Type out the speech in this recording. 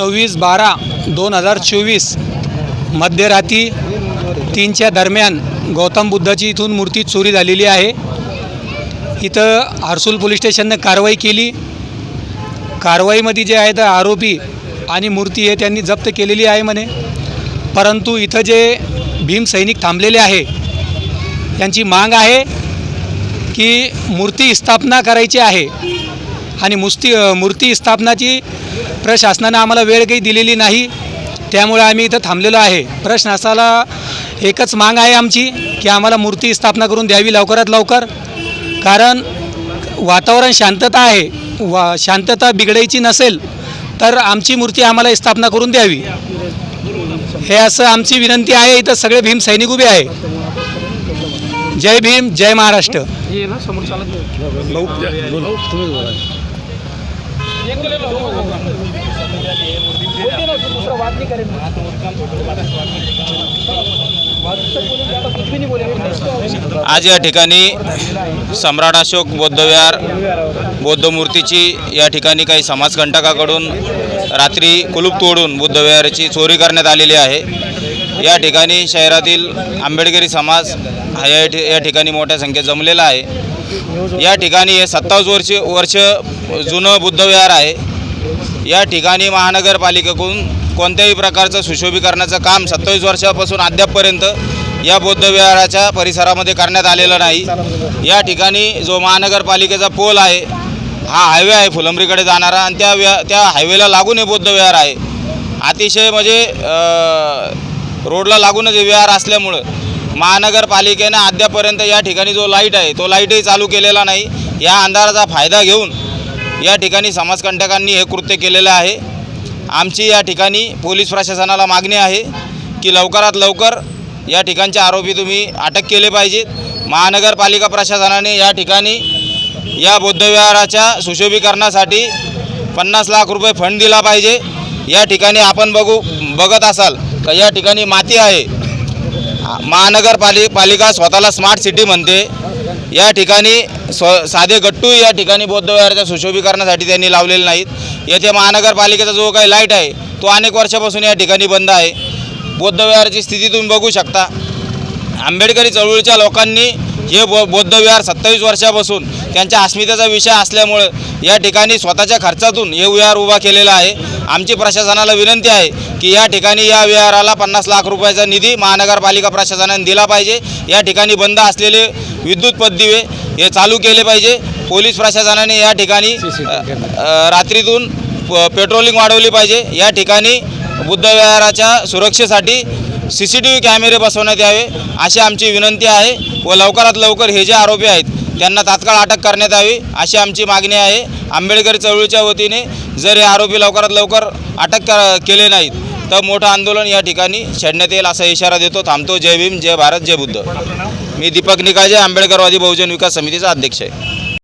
सव्वीस बारा दोन हजार चोवीस मध्यरात्री तीनच्या दरम्यान गौतम बुद्धाची इथून मूर्ती चोरी झालेली आहे. इथं हर्सूल पोलीस स्टेशननं कारवाई केली. कारवाईमध्ये जे आहे तर आरोपी आणि मूर्ती हे त्यांनी जप्त केलेली आहे म्हणे. परंतु इथं जे भीम सैनिक थांबलेले आहे त्यांची मांग आहे की मूर्ती स्थापना करायची आहे. आणि मुस्ती मूर्ती स्थापनाची प्रशासनानं आम्हाला वेळ काही दिलेली नाही. त्यामुळे आम्ही इथं थांबलेलो आहे. प्रशासनाला एकच मांग आहे आमची की आम्हाला मूर्ती स्थापना करून द्यावी लवकरात लवकर. कारण वातावरण शांतता आहे. वा शांतता बिघडायची नसेल तर आमची मूर्ती आम्हाला स्थापना करून द्यावी. हे असं आमची विनंती आहे. इथं सगळे भीम सैनिक उभे आहे. जय भीम जय महाराष्ट्र. आज या ठिकाणी सम्राट अशोक बौद्धविहार बौद्ध मूर्तीची या ठिकाणी काही समाजकंटकाकडून रात्री कुलूप तोडून बुद्धविहाराची चोरी करण्यात आलेली आहे. या ठिकाणी शहरातील आंबेडकरी समाज हा या ठि या ठिकाणी मोठ्या संख्येत जमलेला आहे. या ठिकाणी हे सत्तावीस वर्ष वर्ष जुनं बुद्धविहार आहे. या ठिकाणी महानगरपालिकेकडून कोणत्याही प्रकारचं सुशोभीकरणाचं काम सत्तावीस वर्षापासून अद्यापपर्यंत या बौद्धविहाराच्या परिसरामध्ये करण्यात आलेलं नाही. या ठिकाणी जो महानगरपालिकेचा पोल आहे हा हायवे आहे फुलंब्रीकडे जाणारा आणि त्या व्या त्या हायवेला लागून हे बौद्धविहार आहे. अतिशय म्हणजे रोडला लागूनच हे विहार असल्यामुळं महानगरपालिकेनं अद्यापर्यंत या ठिकाणी जो लाइट आहे तो लाईटही चालू केलेला नाही. या अंधाराचा फायदा घेऊन या ठिकाणी समाजकंटकांनी हे कृत्य केलेलं आहे. आमची या ठिकाणी पोलीस प्रशासनाला मागणी आहे की लवकरात लवकर या ठिकाणचे आरोपी तुम्ही अटक केले पाहिजेत. महानगरपालिका प्रशासनाने या ठिकाणी या बौद्धविहाराच्या सुशोभीकरणासाठी पन्नास लाख रुपये फंड दिला पाहिजे. या ठिकाणी आपण बघू बघत असाल तर या ठिकाणी माती आहे. महानगरपालिका पालिका स्वतःला स्मार्ट सिटी म्हणते. या ठिकाणी स्व साधे गट्टू या ठिकाणी बौद्धविहाराच्या सुशोभीकरणासाठी त्यांनी लावलेले नाहीत. येथे महानगरपालिकेचा जो काही लाइट आहे तो अनेक वर्षापासून या ठिकाणी बंद आहे. बौद्धविहाराची स्थिती तुम्ही बघू शकता. आंबेडकरी चळवळीच्या लोकांनी हे बौ बौद्धविहार सत्तावीस वर्षापासून त्यांच्या अस्मितेचा विषय असल्यामुळं या ठिकाणी स्वतःच्या खर्चातून हे विहार उभा केलेला आहे. आमची प्रशासनाला विनंती आहे की या ठिकाणी या विहाराला पन्नास लाख रुपयाचा निधी महानगरपालिका प्रशासनाने दिला पाहिजे. या ठिकाणी बंद असलेले विद्युत पददिवे हे चालू केले पाहिजे. पोलीस प्रशासनाने या ठिकाणी रात्रीतून पेट्रोलिंग वाढवली पाहिजे. या ठिकाणी बुद्धविहाराच्या सुरक्षेसाठी सी सी टी व्ही कॅमेरे बसवण्यात यावे अशी आमची विनंती आहे. व लवकरात लवकर हे जे आरोपी आहेत त्यांना तात्काळ अटक करण्यात यावी अशी आमची मागणी आहे. आंबेडकरी चळवळीच्या वतीने जर हे आरोपी लवकरात लवकर अटक केले नाहीत तर मोठं आंदोलन या ठिकाणी छेडण्यात येईल असा इशारा देतो. थांबतो. जय भीम जय भारत जय बुद्ध. मी दीपक निकाळजे आंबेडकरवादी बहुजन विकास समितीचा अध्यक्ष आहे.